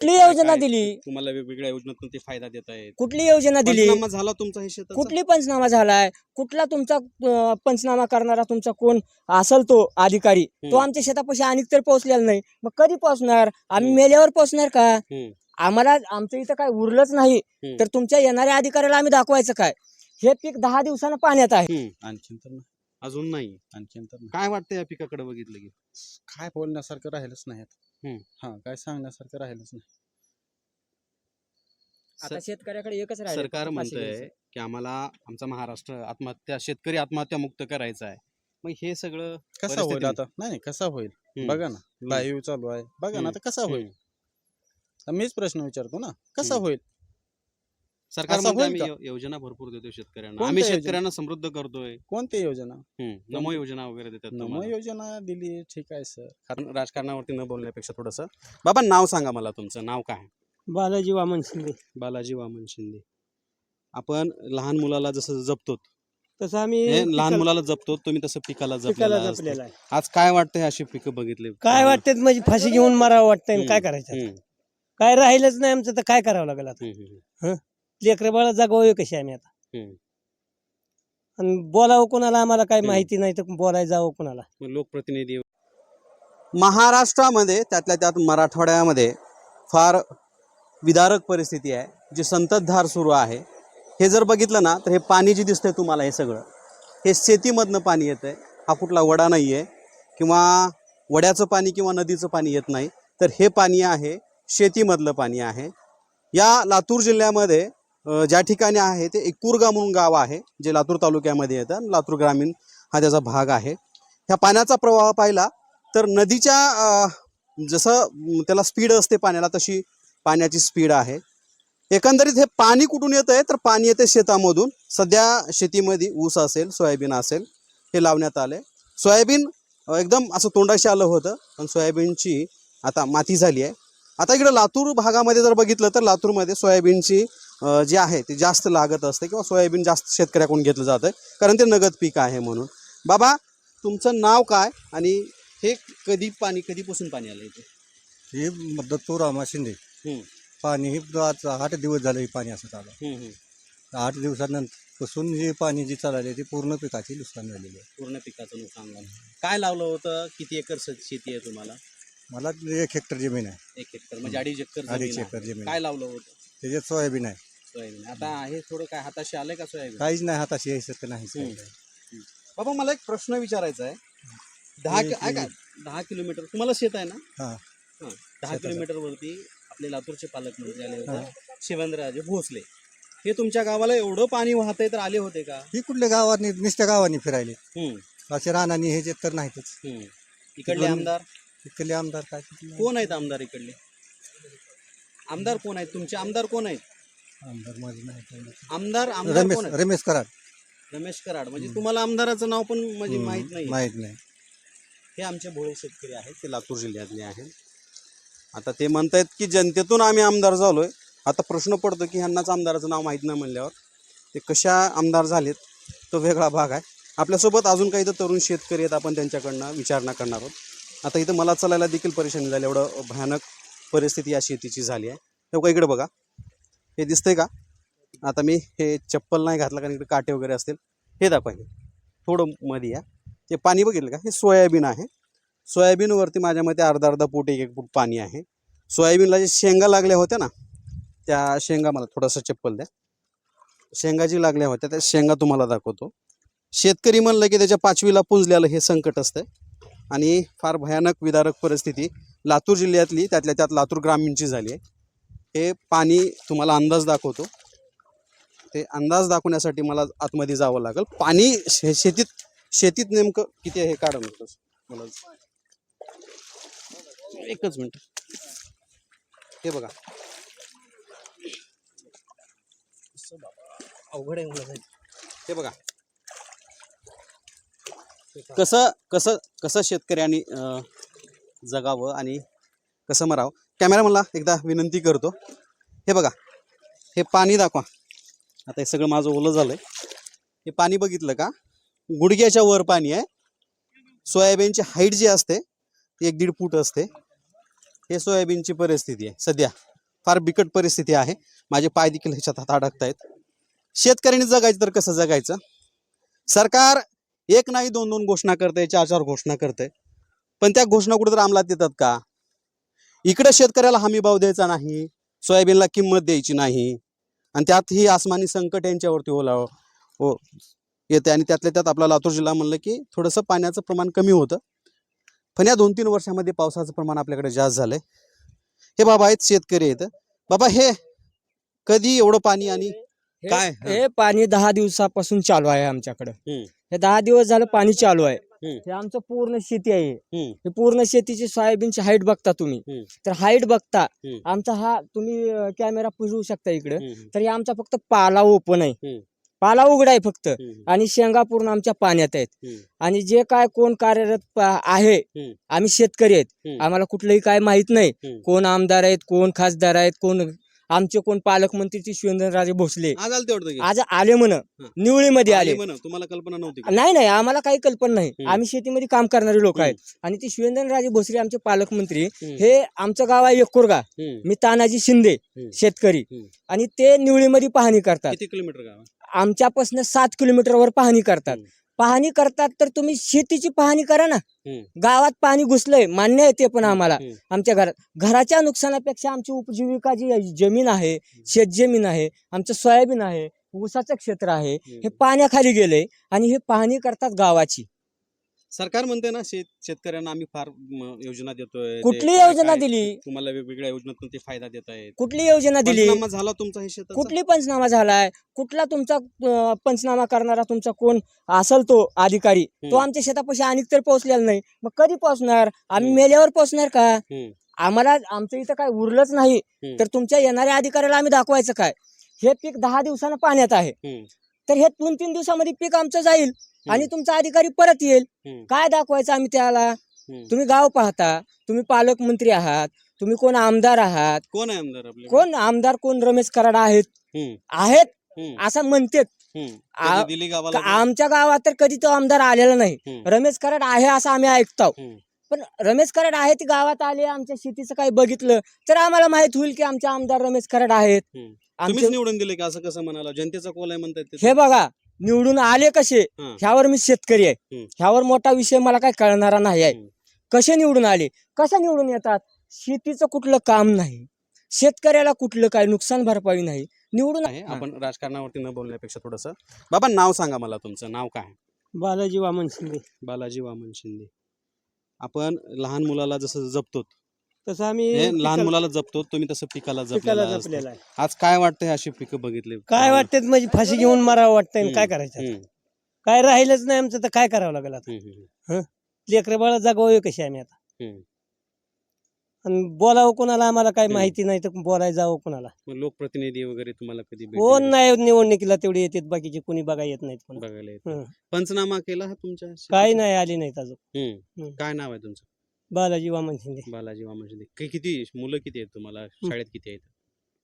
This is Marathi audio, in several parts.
कुठली योजना काय- दिली. तुम्हाला वेगवेगळ्या योजनेतून ते फायदा देत आहेत कुठली योजना दिली. पंचनामा झाला तुमचा हे कुठली पंचनामा झालाय? कुठला तुमचा अं, पंचनामा करणारा तुमचा कोण असल तो अधिकारी? तो हम्म. आमच्या शेतापाशी आणि तर पोहोचलेला नाही. मग कधी पोहोचणार? आम्ही हम्म. मेल्यावर पोहोचणार का? हम्म. आम्हाला आमचं इथं काय उरलंच नाही. हम्म. तर तुमच्या येणाऱ्या अधिकाऱ्याला आम्ही दाखवायचं काय? हे पीक दहा दिवसानं पाण्यात आहे. आणखीन तर नाही. अजून नाही आणखीन तर नाही काय वाटतं या पिकाकडे बघितलं की काय बोलण्यासारखं राहिलंच नाही आता. हम्म. हा काय सांगण्यासारखं राहिलंच नाही आता शेतकऱ्याकडे एकच राहिलं सरकार पाचशे म्हणतंय घ्यायचं. की आम्हाला आमचा महाराष्ट्र आत्महत्या शेतकरी आत्महत्या मुक्त करायचा आहे मग हे सगळं कसा होईल परिस्थिती- आता नाही नाही कसा होईल हम्म. बघा ना लाईव्ह चालू आहे बघा ना. आता कसा होईल हम्म. आता मीच प्रश्न विचारतो ना कसा हम्म. होईल सरकार असं म्हणतंय होईल आम्ही का? यो- योजना भरपूर देतो शेतकऱ्यांना. कोणत्या आम्ही योजना? शेतकऱ्यांना समृद्ध करतोय. कोणती योजना? हम्म. नमो योजना वगैरे देतात नमो तुम्हाला. योजना दिली ठीक आहे सर. आपण राजकारणावरती न बोलण्यापेक्षा थोडस. बाबा नाव सांगा मला तुमचं. नाव काय? बालाजी वामन शिंदे. बालाजी वामन शिंदे. आपण लहान मुलाला जसं जपतो तसं आम्ही हे लहान पिकाला- मुलाला जपतो तुम्ही तसं पिकाला पिकाला जपलेलं असतं. जपलेला आहे. आज काय वाटतंय अशी पिकं बघितली? काय वाटते म्हणजे फाशी घेऊन मारावं वाटतंय आणि काय करायचं आता? काय राहिलंच नाही आमचं तर काय करावं लागेल आता? हम्म, हम्म, लेकरं बाळा जगवावे कशी आम्ही आता? हम्म. आणि बोलावं कोणाला आम्हाला काय हम्म. माहिती नाही तर बोलायला जावं कोणाला? मग लोकप्रतिनिधी महाराष्ट्रामध्ये त्यातल्या त्यात मराठवाड्यामध्ये फार विदारक परिस्थिती आहे जी संततधार सुरू आहे. हे जर बघितलं ना तर हे पाणी जे दिसतंय तुम्हाला हे सगळं हे शेतीमधनं पाणी येतं आहे हा कुठला वडा नाही आहे किंवा वड्याचं पाणी किंवा नदीचं पाणी येत नाही तर हे पाणी आहे शेतीमधलं पाणी आहे. या लातूर जिल्ह्यामध्ये ज्या ठिकाणी आहे ते एकुरगा म्हणून गाव आहे जे लातूर तालुक्यामध्ये येतं. लातूर ग्रामीण हा त्याचा भाग आहे. ह्या पाण्याचा प्रवाह पाहिला तर नदीच्या जसं त्याला स्पीड असते पाण्याला तशी पाण्याची स्पीड आहे. एकंदरीत हे पाणी कुठून येतं आहे तर पाणी येते शेतामधून. सध्या शेतीमध्ये ऊस असेल सोयाबीन असेल हे लावण्यात आले सोयाबीन एकदम असं तोंडाशी आलं होतं पण सोयाबीनची आता माती झाली आहे. आता इकडं लातूर भागामध्ये जर बघितलं तर लातूरमध्ये सोयाबीनची जी आहे ती जास्त लागत असते किंवा सोयाबीन जास्त शेतकऱ्याकडून घेतलं जातं कारण ते नगद पीक आहे म्हणून. बाबा तुमचं नाव काय आणि हे कधी पाणी कधीपासून पाणी आलं इथे? हे दत्तू रामा शिंदे. पाणी हे आज आठ दिवस झालं हे पाणी असं चालू. आठ दिवसानंतरपासून हे पाणी जे चालले ते पूर्ण पिकाचे नुकसान झालेले आहे. पूर्ण पिकाचं नुकसान झालं. काय लावलं होतं? किती एकर शेती आहे तुम्हाला? मला एक हेक्टर जमीन आहे. एक एकर म्हणजे अडीच एकर अडीच एकर. जमीन काय. लावलं होतं? त्याच्यात सोयाबीन आहे. सोयाबीन. आता हे थोडं काय हाताशी आलंय का सोयाबीन? काहीच नाही हाताशी यायचं तर. काही. बाबा मला एक प्रश्न विचारायचा आहे. दहा कि- ऐका दहा किलोमीटर तुम्हाला शेत आहे ना? हा. हां. दहा. किलोमीटर वरती आपले लातूरचे पालकमंत्री आले होते. शिवेंद्रराजे भोसले. हे तुमच्या गावाला एवढं पाणी वाहतंय तर आले होते का? ही कुठल्या गावांनी नुसत्या गावांनी फिरायले. हम्म, असे रानानी हे जे तर नाहीतच. हम्म. इकडले तिकडून- आमदार? इकडले आमदार काय? कोण आहेत आमदार इकडले? आमदार कोण आहेत? तुमचे आमदार कोण आहेत? आमदार माझे नाही. आमदार आमदार रमेश कोण आहेत? रमेश कराड. रमेश कराड. म्हणजे तुम्हाला आमदाराचं नाव पण म्हणजे हम्म, माहीत नाही. माहीत नाही. हे आमचे भोळे शेतकरी आहेत ते लातूर जिल्ह्यातले आहेत. आता ते म्हणतायत की जनतेतून आम्ही आमदार झालोय. आता प्रश्न पडतो की ह्यांनाच आमदाराचं नाव माहीत नाही म्हणल्यावर ते कशा आमदार झालेत तो वेगळा भाग आहे. आपल्यासोबत अजून काही तर तरुण शेतकरी आहेत आपण त्यांच्याकडनं विचारणा करणार आहोत. आता इथं मला चालायला देखील परेशानी झाली. एवढं भयानक परिस्थिती या शेतीची झाली आहे. तेव्हा इकडे बघा. हे दिसतंय का? आता मी हे चप्पल नाही घातलं कारण इकडे काटे वगैरे असतील. हे दाखवा हे थोडं मध्ये या. ते पाणी बघितलं का? हे सोयाबीन आहे. सोयाबीनवरती माझ्या मते अर्धा अर्धा फूट एक एक फूट पाणी आहे. सोयाबीनला जे शेंगा लागल्या होत्या ना त्या शेंगा मला थोडंसं चप्पल द्या. शेंगा जी लागल्या होत्या त्या शेंगा तुम्हाला दाखवतो. शेतकरी म्हणलं की त्याच्या पाचवीला पुंजल्याला हे संकट असतं आणि फार भयानक विदारक परिस्थिती लातूर जिल्ह्यातली त्यातल्या त्यात लातूर ग्रामीणची झाली आहे. हे पाणी तुम्हाला अंदाज दाखवतो. ते अंदाज दाखवण्यासाठी मला आतमध्ये जावं लागेल. पाणी शे शेतीत शेतीत नेमकं किती आहे हे काढा नकोस मला. एकच मिनिट. हे बघा. अवघड आहे मला. हे बघा. कसं कसं कसं शेतकऱ्यांनी जगावं आणि कसं मरावं? कॅमेरामनला एकदा विनंती करतो. हे बघा हे पाणी दाखवा. आता हे सगळं माझं ओलं झालंय. हे पाणी बघितलं का? गुडघ्याच्या वर पाणी आहे. सोयाबीनची हाईट जी असते ती एक दीड फूट असते. हे सोयाबीनची परिस्थिती आहे. सध्या फार बिकट परिस्थिती आहे. माझे पाय देखील ह्याच्यात हात अडकत आहेत शेतकऱ्यांनी जगायचं तर कसं जगायचं? सरकार एक नाही दोन दोन घोषणा करते चार चार घोषणा करते पण त्या घोषणा कुठेतरी अंमलात येतात का? इकडे शेतकऱ्याला हमी भाव द्यायचा नाही सोयाबीनला किंमत द्यायची नाही. आणि त्यात ही आसमानी संकट यांच्यावरती ओला हो येते आणि त्यातल्या त्यात आपला लातूर जिल्हा म्हणलं की थोडंसं पाण्याचं प्रमाण कमी होतं. पण या दोन तीन वर्षामध्ये पावसाचं प्रमाण आपल्याकडे जास्त झालंय. हे बाबा आहेत शेतकरी आहेत. बाबा हे कधी एवढं पाणी आणि काय? हे. पाणी दहा दिवसापासून चालू आहे आमच्याकडं. हे दहा दिवस झालं पाणी चालू आहे. हे आमचं पूर्ण शेती आहे. हे पूर्ण शेतीची सोयाबीनची हाईट बघता तुम्ही. तर हाईट बघता. आमचा हा तुम्ही कॅमेरा पुजवू शकता इकडे तर हे आमचा फक्त पाला ओपन आहे. पाला उघडा आहे फक्त आणि शेंगा पूर्ण आमच्या पाण्यात आहेत. आणि जे काय कोण कार्यरत आहे. आम्ही शेतकरी आहेत. आम्हाला कुठलंही काय माहीत नाही. कोण आमदार आहेत कोण खासदार आहेत कोण आमचे कोण पालकमंत्री ते शिवेंद्रराजे भोसले आज आलं तेवढं की? आज आले म्हण निवळीमध्ये आले तुम्हाला कल्पना नव्हती? नाही नाही आम्हाला काही कल्पना नाही. आम्ही शेतीमध्ये काम करणारे लोक आहेत आणि ते शिवेंद्रराजे भोसले आमचे पालकमंत्री. हे आमचं गाव आहे एकोरगा. मी तानाजी शिंदे. शेतकरी. आणि ते निवळीमध्ये पाहणी करतात किती किलोमीटर गाव? आमच्यापासून सात किलोमीटरवर पाहणी करतात. पाहणी करतात तर तुम्ही शेतीची पाहणी करा ना. गावात पाणी घुसलंय मान्य आहे ते पण आम्हाला. आमच्या घरात घराच्या नुकसानापेक्षा आमची उपजीविका जी जमीन आहे शेतजमीन आहे आमचं सोयाबीन आहे ऊसाचं क्षेत्र आहे हे. पाण्याखाली गेलंय आणि हे पाहणी करतात गावाची सरकार म्हणते ना शेत शेतकऱ्यांना आम्ही फार म, योजना देतोय. ते कुठली काय- योजना काय दिली? तुम्हाला वेगवेगळ्या योजनातून ते फायदा देत आहेत कुठली योजना दिली? पंचनामा झाला तुमचा हे कुठली पंचनामा झालाय? कुठला तुमचा अं, पंचनामा करणारा तुमचा कोण असल तो अधिकारी? तो हम्म. आमच्या शेतापाशी आणि तर पोहोचलेला नाही. मग कधी पोहोचणार? आम्ही हम्म. मेल्यावर पोहोचणार का? हम्म. आम्हाला आमचं इथं काय उरलंच नाही. हम्म. तर तुमच्या येणाऱ्या अधिकाऱ्याला आम्ही दाखवायचं काय? हे पीक दहा दिवसानं पाण्यात आहे. हम्म. तर हे दोन तीन दिवसामध्ये पीक आमचं जाईल आणि तुमचा अधिकारी परत येईल. काय दाखवायचं आम्ही त्याला. तुम्ही गाव पाहता तुम्ही पालकमंत्री आहात तुम्ही कोण आमदार आहात कोण आमदार कोण आमदार कोण रमेश कराड आहेत. आहेत. असं म्हणतात आमच्या गावात तर कधी तो आमदार आलेला नाही. रमेश कराड आहे असं आम्ही ऐकतो. पण रमेश कराड आहे ती गावात आले आमच्या शेतीचं काही बघितलं तर आम्हाला माहीत होईल की आमचे आमदार रमेश कराड आहेत. हम्म. आमचे तुम्हीच निवडून दिले का असं कसं म्हणाला? जनतेचा कोल आहे म्हणतात ते. हे बघा निवडून आले कसे? हा. ह्यावर मी शेतकरी आहे. हम्म. ह्यावर मोठा विषय मला काय कळणारा नाही आहे. हम्म. कसे निवडून आले? कसं निवडून येतात? शेतीचं कुठलं काम नाही. शेतकऱ्याला कुठलं काय नुकसान भरपाई नाही. निवडून आहे. आपण राजकारणावरती न बोलण्यापेक्षा थोडंस. बाबा नाव सांगा मला तुमचं. नाव काय? बालाजी वामन शिंदे. बालाजी वामन शिंदे. आपण लहान मुलाला जसं जपतो तसं आम्ही हे लहान पिकाला- मुलाला जपतो तुम्ही तसं पिकाला पिकाला जपलेलं असतं. जपलेला आहे. आज काय वाटतंय अशी पिकं बघितली? काय वाटतं म्हणजे फाशी घेऊन मारावं वाटतंय आणि काय करायचं आता? हम्म, काय राहिलंच नाही आमचं तर काय करावं लागेल आता? हम्म, हम्म, लेकरं बाळा जगवावे कशी आम्ही आता? हम्म. आणि बोलावं कोणाला आम्हाला काय हम्म. माहिती नाही तर बोलायला जावं कोणाला मग लोकप्रतिनिधी वगैरे तुम्हाला कधी भेटले कोण का? नाही निवडणुकीला तेवढे येतात बाकीचे कोणी बघा येत नाहीत बघायला येत. पंचनामा केला हा तुमच्या काही नाही आली नाहीत अजून हम्म. हम्म. काय नाव आहे तुमचं बालाजी वामन शिंदे बालाजी वामन शिंदे कि- किती मुलं किती आहेत तुम्हाला शाळेत किती आहेत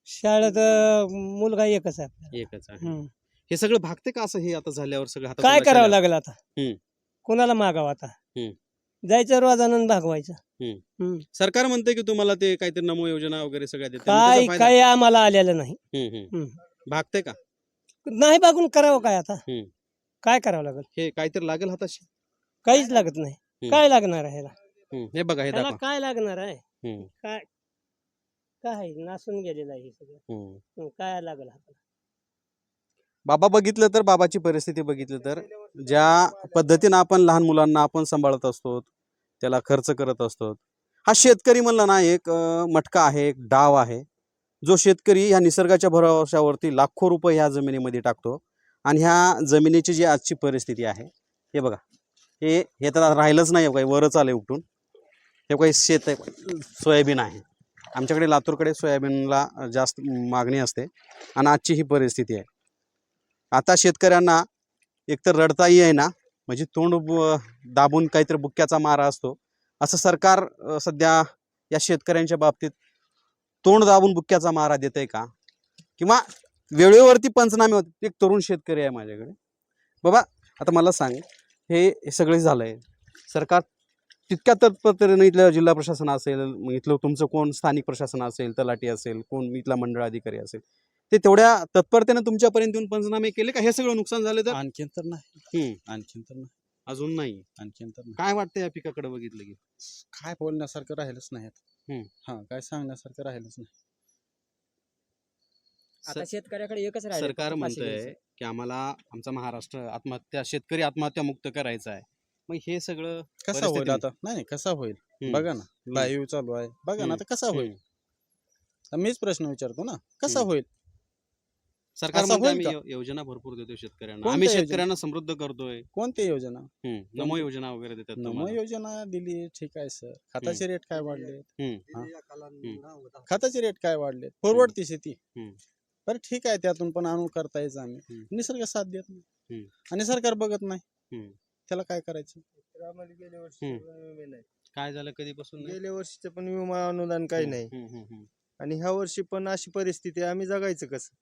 शाळेत अं, मुलगा एकच आहे. एकच आहे हम्म. हे सगळं भागते का असं हे आता झाल्यावर सगळं काय करावं? लागेल आता हम्म. कोणाला मागावं आता हम्म. जायचं रोजानं भागवायचं हम्म. हम्म. सरकार म्हणते की तुम्हाला ते काहीतरी नमो योजना वगैरे सगळ्या देते काय त्याचा फायदा- काय आम्हाला आलेलं नाही हम्म, हम्म. हम्म. भागते का नाही बघून करावं काय आता हम्म. काय करावं लागेल हे काहीतरी लागेल हाताशी काहीच लागत नाही हम्म. काय लागणार आहे ह्याला? हम्म. हे बघा हे ह्याला दाखवा काय लागणार आहे हम्म, काय काय नासून गेलेलं आहे हे सगळं हम्म. हं, काय लागेल बाबा बघितलं तर बाबाची परिस्थिती बघितली तर ज्या पद्धतीनं आपण लहान मुलांना आपण सांभाळत असतो त्याला खर्च करत असतो. हा शेतकरी म्हणला ना एक मटका आहे एक डाव आहे. जो शेतकरी ह्या निसर्गाच्या भरोशावरती लाखो रुपये ह्या जमिनीमध्ये टाकतो आणि ह्या जमिनीची जी आजची परिस्थिती आहे हे बघा. हे हे तर राहिलंच नाही काही वरच आले उपटून हे काही शेत आहे. सोयाबीन आहे. आमच्याकडे लातूरकडे सोयाबीनला जास्त मागणी असते आणि आजची ही परिस्थिती आहे. आता शेतकऱ्यांना एकतर रडताही आहे ना म्हणजे तोंड दाबून काहीतरी बुक्क्याचा मारा असतो. असं सरकार सध्या या शेतकऱ्यांच्या बाबतीत तोंड दाबून बुक्क्याचा मारा देत आहे का? किंवा वेळेवरती पंचनामे होते एक तरुण शेतकरी आहे माझ्याकडे. बाबा आता मला सांग हे सगळे झालं आहे सरकार तितक्या तत्परतेने इथलं जिल्हा प्रशासन असेल मग इथलं तुमचं कोण स्थानिक प्रशासन असेल तलाठी असेल कोण इथला मंडळ अधिकारी असेल ते तेवढ्या तत्परतेने तुमच्यापर्यंत येऊन पंचनामे केले का? हे सगळं नुकसान झालं तर? आणखीन तर नाही. हम्म. आणखीन तर नाही. अजून नाही. आणखीन तर नाही. काय वाटतं या पिकाकडे बघितलं की? काय बोलण्यासारखं राहिलंच नाही हम्म. हा काय सांगण्यासारखं राहिलंच नाही. आता शेतकऱ्याकडे एकच राहिलं सरकार फक्त म्हणतंय घ्यायचं. की आम्हाला आमचा महाराष्ट्र आत्महत्या शेतकरी आत्महत्या मुक्त करायचा आहे. मग हे सगळं कसा होईल परिस्थिती- आता? नाही नाही कसा होईल? हम्म. बघा ना लाईव्ह चालू आहे. बघा ना आता कसा होईल? आता मीच प्रश्न विचारतो ना कसा हम्म. होईल? सरकार असं म्हणतंय होईल आम्ही का? यो- योजना भरपूर देतो शेतकऱ्यांना कोणत्या आम्ही योजना? शेतकऱ्यांना समृद्ध करतोय कोणती योजना हम्म. नमो योजना वगैरे देतात नमो तुम्हाला. योजना दिली ठीक आहे सर खताचे रेट काय वाढले हम्म. खताचे रेट काय वाढले परवडती शेती हम्म. बरं ठीक आहे त्यातून पण आणून करता यायचं आम्ही हम्म. निसर्ग साथ देत नाही हम्म. आणि सरकार बघत नाही हम्म. त्याला काय करायचं गेल्या वर्षी काय झालं कधीपासून नाही? गेल्या वर्षीचं पण विमा अनुदान काही नाही हम्म, हम्म, हम्म, आणि ह्या वर्षी पण अशी परिस्थिती आहे, आम्ही जगायचं कसं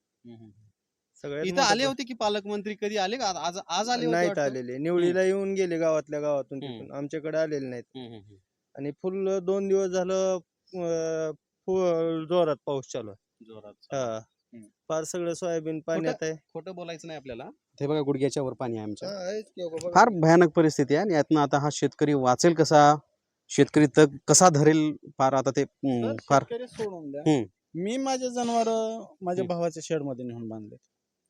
सगळ्यात इथं आले होते की पालकमंत्री कधी आले का? आज आज आले होते नाहीत वाटतं? आलेले. निवडीला येऊन गेले गावातल्या गावातून हम्म. तिथून. आमच्याकडे आलेले नाहीत. हम्म, हम्म, हम्म. आणि फुल दोन दिवस झालं अं, फु- जोरात पाऊस चालू आहे. जोरात हा. हम्म. फार सगळं सोयाबीन पाण्यात आहे. खोटं बोलायचं नाही आपल्याला. ते बघा गुडघ्याच्या वर पाणी आहे आमच्या. फार भयानक परिस्थिती आहे आणि यातनं आता हा शेतकरी वाचेल कसा? शेतकरी तग कसा धरेल? फार आता ते हम्म, फार सोडून द्या. हम्म. मी माझे जनावर माझ्या. भावाच्या शेडमध्ये नेऊन बांधले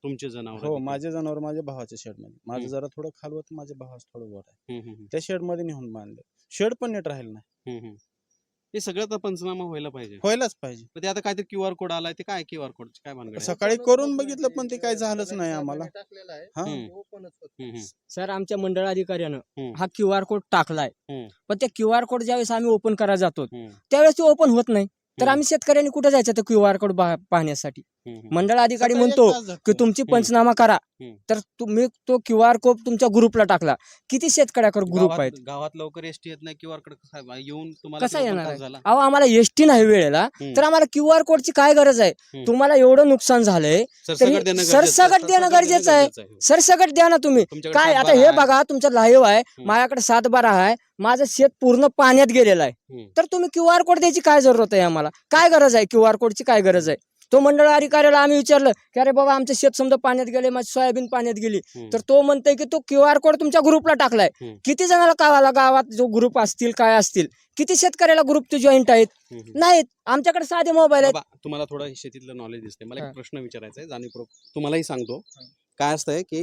तुमचे जनावर हो माझे जनावर माझ्या भावाच्या शेडमध्ये माझं. जरा थोडं खालवत माझ्या भावाचं थोडं वर आहे. त्या शेडमध्ये नेऊन बांधले शेड पण नीट राहील नाही. हे सगळं तर पंचनामा व्हायला पाहिजे. व्हायलाच पाहिजे. पण ते आता काहीतरी क्यू आर कोड आलाय ते काय क्यू आर कोड काय भानगड आहे? सकाळी करून बघितलं पण ते काय झालंच नाही आम्हाला. हा? हम्म. हम्म, हम्म. सर आमच्या मंडळ अधिकाऱ्यानं हम्म. हा क्यू आर कोड टाकलाय. हम्म. पण त्या क्यू आर कोड ज्यावेळेस आम्ही ओपन करायला जातो हम्म, त्यावेळेस ते ओपन होत नाही. तर. आम्ही शेतकऱ्यांनी कुठे जायचं ते क्यू आर कोड पाहण्यासाठी. मंडळ अधिकारी म्हणतो. की तुमची पंचनामा करा. तर तुम्ही तो क्यू आर कोड तुमच्या ग्रुपला टाकला किती शेतकऱ्याकडे ग्रुप आहेत गावात लवकर एसटी येत नाही क्यू आर कोड कसा येऊन तुम्हाला कसा येणार अहो आम्हाला एसटी नाही वेळेला. तर आम्हाला क्यू आर कोडची काय गरज आहे. तुम्हाला एवढं नुकसान झालंय सरसकट देणं तरी गरजेचं आहे. सरसकट देणं गरजेचं आहे. सरसकट द्या ना तुम्ही काय आता हे. बघा तुमचं लाईव्ह आहे माझ्याकडे सात बारा आहे माझं शेत पूर्ण पाण्यात गेलेलं आहे. तर तुम्ही क्यू आर कोड द्यायची काय जरूरत आहे आम्हाला? काय गरज आहे क्यू आर कोडची काय गरज आहे? तो मंडळ अधिकाऱ्याला आम्ही विचारलं की अरे बाबा आमचं शेत समजा पाण्यात गेले माझी सोयाबीन पाण्यात गेली. तर तो म्हणतोय की तो क्यू आर कोड तुमच्या ग्रुपला टाकलाय. किती जणाला गावाला गावात जो ग्रुप असतील काय असतील किती शेतकऱ्याला ग्रुपचे जॉईंट आहेत. नाहीत. आमच्याकडे साधे मोबाईल आहेत. तुम्हाला थोडं शेतीतलं नॉलेज दिसते मला. एक प्रश्न विचारायचा आहे जाणीवपूर्वक. तुम्हालाही सांगतो. काय असतंय की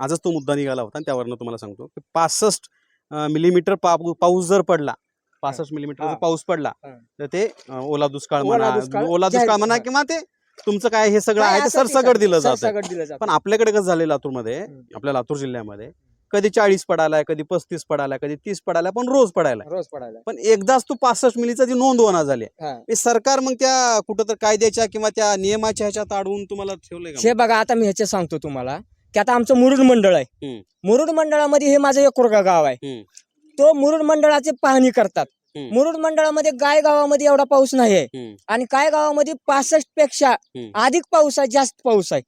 आजच तो मुद्दा निघाला होता आणि त्यावरनं तुम्हाला सांगतो की पासष्ट मिलीमीटर पाऊस जर पडला पासष्ट मिलीमीटर हा. पाऊस पडला. तर ते ओला दुष्काळ म्हणा ओला दुष्काळ म्हणा. किंवा ते तुमचं काय हे सगळं आहे ते ते सरसकट दिलं सगळं जातं सरसकट दिलं जातं पण आपल्याकडे कसं झालं लातूरमध्ये. आपल्या लातूर जिल्ह्यामध्ये कधी चाळीस पडायला कधी पस्तीस पडायला कधी तीस पडायला पण रोज पडायला रोज पडायला पण एकदाच तू पासष्ट मिलीचा जी नोंद होणार झाली सरकार मग त्या कुठं तर कायद्याच्या किंवा त्या नियमाच्या ह्याच्यात अडवून तुम्हाला ठेवलंय हे बघा आता मी ह्याचे सांगतो तुम्हाला. की आता आमचं मुरुड मंडळ आहे. मुरुड मंडळामध्ये हे माझं एकोरगा गाव आहे. तो मुरुड मंडळाची पाहणी करतात. मुरुड मंडळामध्ये गाय गावामध्ये एवढा पाऊस नाही आहे. आणि काय गावामध्ये पासष्टपेक्षा. अधिक पाऊस आहे जास्त पाऊस आहे.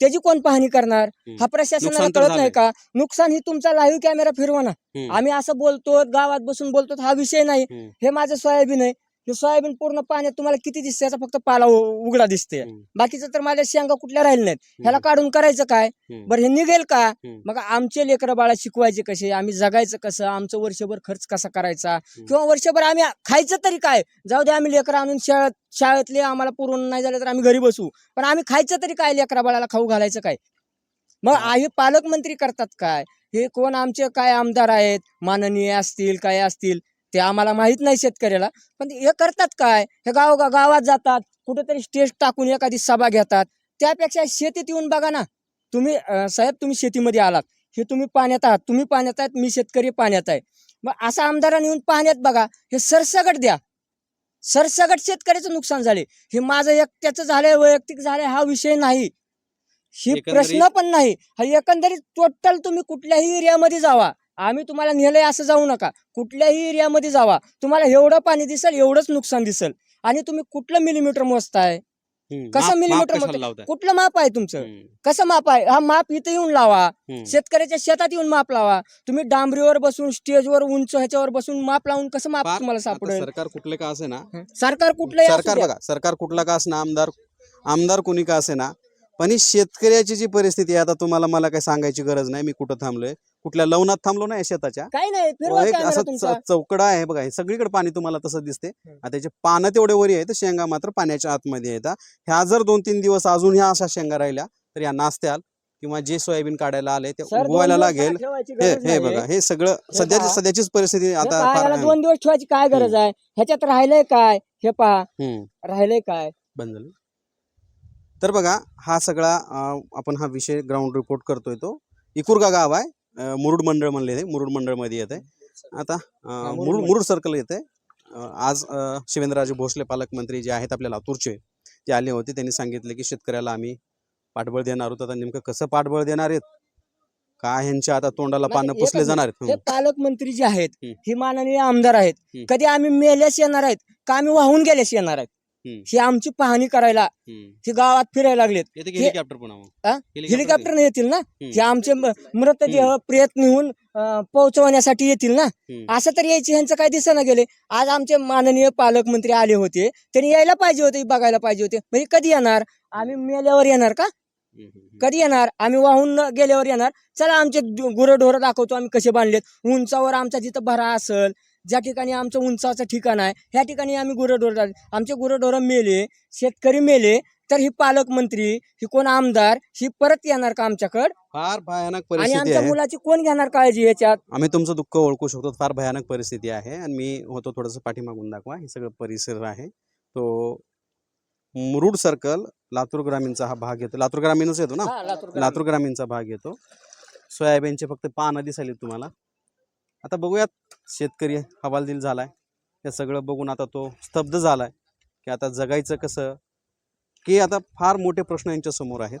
त्याची कोण पाहणी करणार. हा प्रशासनाला कळत. नाही का नुकसान ही तुमचा लाईव्ह कॅमेरा फिरवा ना. आम्ही असं बोलतो गावात बसून बोलतो हा विषय नाही. हे माझं सोयाबीन आहे हे सोयाबीन पूर्ण पाण्यात तुम्हाला किती दिसते याचा फक्त पाला उ- उघडा दिसते. हम्म. बाकीचं तर माझ्या शेंगा कुठल्या राहिल्या नाहीत. ह्याला. काढून करायचं काय? हम्म. बरं हे निघेल का? हम्म. मग आमचे लेकरं बाळा शिकवायचे कसे? आम्ही जगायचं कसं? आमचं वर्षभर खर्च कसा करायचा? किंवा वर्षभर आम्ही खायचं तरी काय? जाऊ दे आम्ही लेकरं आणून शाळेत शाळेतले आम्हाला पूर्ण नाही झालं तर आम्ही घरी बसू. पण आम्ही खायचं तरी काय लेकरा बाळाला खाऊ घालायचं काय? मग आ- हे पालकमंत्री करतात काय? हे कोण आमचे काय आमदार आहेत? माननीय असतील काय असतील? ते आम्हाला माहीत नाही शेतकऱ्याला. पण हे करतात काय? हे गाव गावात जातात कुठेतरी स्टेज टाकून एखादी सभा घेतात. त्यापेक्षा शेतीत येऊन बघा ना तुम्ही साहेब तुम्ही शेतीमध्ये आलात. हे तुम्ही पाण्यात आहात तुम्ही पाण्यात आहात मी शेतकरी पाण्यात आहे. मग असं आमदारांनी येऊन पाण्यात बघा हे सरसगट द्या. सरसगट शेतकऱ्याचं नुकसान झाले. हे माझं एकट्याचं झालंय वैयक्तिक झालंय हा विषय नाही. ही प्रश्न पण नाही. हा एकंदरीत टोटल तुम्ही कुठल्याही एरियामध्ये जावा. आम्ही तुम्हाला नेलंय असं जाऊ नका कुठल्याही एरियामध्ये जावा तुम्हाला एवढं पाणी दिसेल एवढंच नुकसान दिसेल आणि तुम्ही कुठलं मिलीमीटर मोजताय. कसं? लावताय? कुठलं माप आहे तुमचं. कसं माप आहे हा माप इथं येऊन लावा. शेतकऱ्याच्या शेतात येऊन माप लावा तुम्ही डांबरीवर बसून स्टेजवर उंच ह्याच्यावर बसून माप लावून कसं माप तुम्हाला सापडेल सरकार कुठले का असे ना सरकार कुठलंही असू सरकार. बघा सरकार कुठला का असेना आमदार आमदार कोणी का असेना पण ही शेतकऱ्याची जी परिस्थिती आहे आता तुम्हाला मला काही सांगायची गरज नाही मी कुठं थांबलोय. कुठल्या लवणात थांबलो नाही शेताच्या. काही नाही फिरवा एक असा तुमचा. च- चौकडा आहे बघा हे सगळीकडे पाणी तुम्हाला तसं दिसते. त्याचे पानं तेवढे वरी आहेत शेंगा मात्र पाण्याच्या आतमध्ये येतात ह्या जर दोन तीन दिवस अजून ह्या अशा शेंगा राहिल्या तर या नाचत्याल किंवा जे सोयाबीन काढायला आले ते सर, दोन उगवायला दिवस लागेल. ठेवायची हे गरज हे नाहीये. बघा हे सगळं सध्याची पहा. सध्याचीच परिस्थिती हे आता पहा, फार याला दोन दिवस ठेवायची काय गरज आहे? ह्याच्यात राहिलंय काय? हे पहा. हम्म. राहिलंय काय? बंद झालं. तर बघा हा सगळा आपण हा विषय ग्राउंड रिपोर्ट करतोय तो इकुरगा गाव आहे मुरुड मंडळ म्हणले मुरुड मंडळमध्ये येते आता अं, मुरुड मुरुड सर्कल येते आज शिवेंद्रराजे भोसले पालकमंत्री जे आहेत आपल्या लातूरचे ते आले होते त्यांनी सांगितले की शेतकऱ्याला आम्ही पाठबळ देणार आहोत आता नेमकं कसं पाठबळ देणार आहेत काय ह्यांच्या आता तोंडाला नाही, पानं पुसले. जाणार आहेत. पालकमंत्री जे आहेत. हे माननीय आमदार आहेत. कधी आम्ही मेल्यास येणार आहेत का आम्ही वाहून गेल्यास येणार आहेत. ही आमची पाहणी करायला हम्म. ही गावात फिरायला लागलेत. हे- हेलिकॉप्टर पुन्हा? हेलिकॉप्टर येतील ना? हम्म. हे आमचे मृतदेह प्रेत नेऊन अं, पोहोचवण्यासाठी येतील ना? हम्म. असं तर यायचे ह्यांचं काय दिसना गेले? आज आमचे माननीय पालकमंत्री आले होते. त्यांनी यायला पाहिजे होते बघायला पाहिजे होते. म्हणजे कधी येणार? आम्ही मेल्यावर येणार का. कधी येणार? आम्ही वाहून गेल्यावर येणार? चला आमचे गुरंढोरं दाखवतो आम्ही कसे बांधलेत. उंचावर आमचा जिथं भरा असेल ज्या ठिकाणी आमचं उंचाचं ठिकाण आहे ह्या ठिकाणी आम्ही गुरंढोरं आमचे गुरंढोरं मेले शेतकरी मेले तर ही पालकमंत्री ही कोण आमदार ही परत येणार का आमच्याकडं? फार भयानक आणि परिस्थिती आमच्या आहे. मुलाची कोण घेणार काळजी याच्यात आम्ही तुमचं दुःख ओळखू शकतो फार भयानक परिस्थिती आहे. आणि मी होतो थोडंसं पाठीमागून दाखवा हे सगळं परिसर आहे. तो मुरुड सर्कल लातूर ग्रामीणचा हा भाग येतो. लातूर ग्रामीणच येतो ना? हा, लातूर ग्रामीण. लातूर ग्रामीणचा भाग येतो. सोयाबीनचे फक्त पानं दिसायले तुम्हाला. आता बघूयात शेतकरी हवालदिल झाला आहे हे सगळं बघून आता तो स्तब्ध झाला आहे की आता जगायचं कसं? की आता फार मोठे प्रश्न यांच्यासमोर आहेत.